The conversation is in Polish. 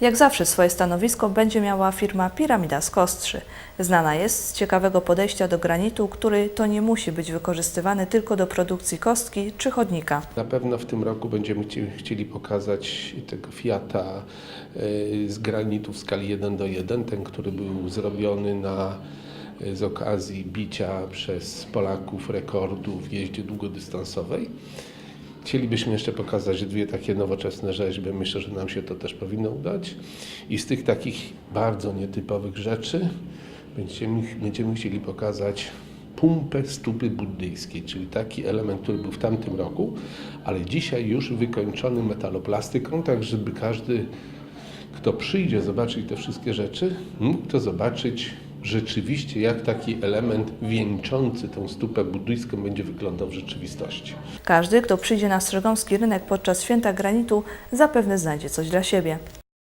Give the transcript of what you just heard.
Jak zawsze swoje stanowisko będzie miała firma Piramida z Kostrzy. Znana jest z ciekawego podejścia do granitu, który to nie musi być wykorzystywany tylko do produkcji kostki czy chodnika. Na pewno w tym roku będziemy chci- chcieli pokazać tego Fiata y, z granitu w skali 1 do 1, ten, który był zrobiony na, y, z okazji bicia przez Polaków rekordu w jeździe długodystansowej. Chcielibyśmy jeszcze pokazać dwie takie nowoczesne rzeźby. Myślę, że nam się to też powinno udać. I z tych takich bardzo nietypowych rzeczy będziemy, będziemy chcieli pokazać pumpę stupy buddyjskiej, czyli taki element, który był w tamtym roku, ale dzisiaj już wykończony metaloplastyką, tak żeby każdy, kto przyjdzie zobaczyć te wszystkie rzeczy, mógł to zobaczyć rzeczywiście, jak taki element wieńczący tą stupę buddyjską będzie wyglądał w rzeczywistości. Każdy, kto przyjdzie na Strzegomski rynek podczas święta granitu, zapewne znajdzie coś dla siebie.